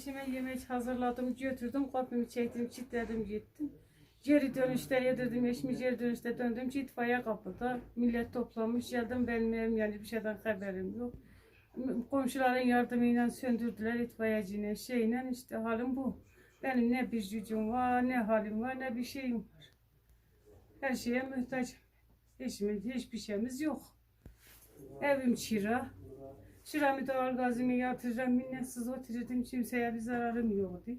Eşime yemek hazırladım, götürdüm, kapımı çektim, kilitledim, gittim. Geri dönüşte yedirdim, eşimi geri dönüşte döndüm, itfaiye kapıda. Millet toplamış, geldim benim yani bir şeyden haberim yok. Komşuların yardımıyla söndürdüler itfaiyecinin şeyle işte halim bu. Benim ne bir gücüm var, ne halim var, ne bir şeyim var. Her şeye muhtacım. Eşimin hiçbir şeyimiz yok. Evim kira. Şuramı doğal gazımı yatıracağım, minnetsiz oturdum, kimseye bir zararım yoktu.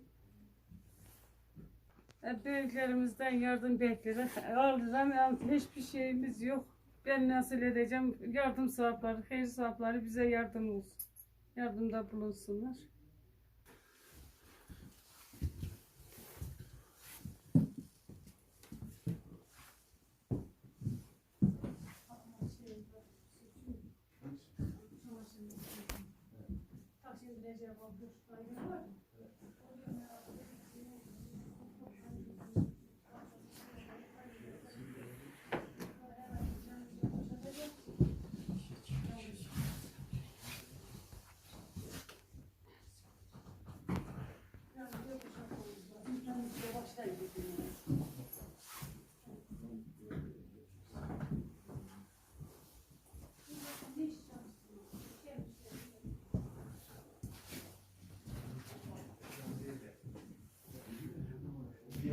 E, Büyüklerimizden yardım bekleriz. Alacağım, yani hiçbir şeyimiz yok. Ben nasıl edeceğim? Yardım sahipleri, hayır sahipleri bize yardım olsun. Yardımda bulunsunlar. Yere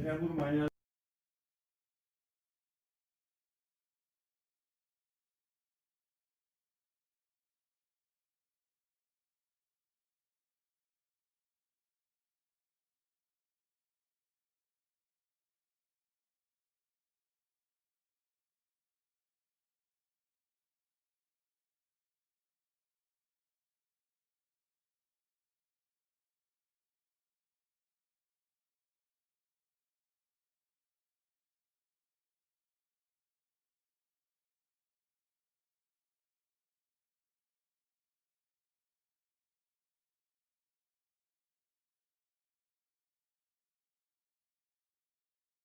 Erdoğan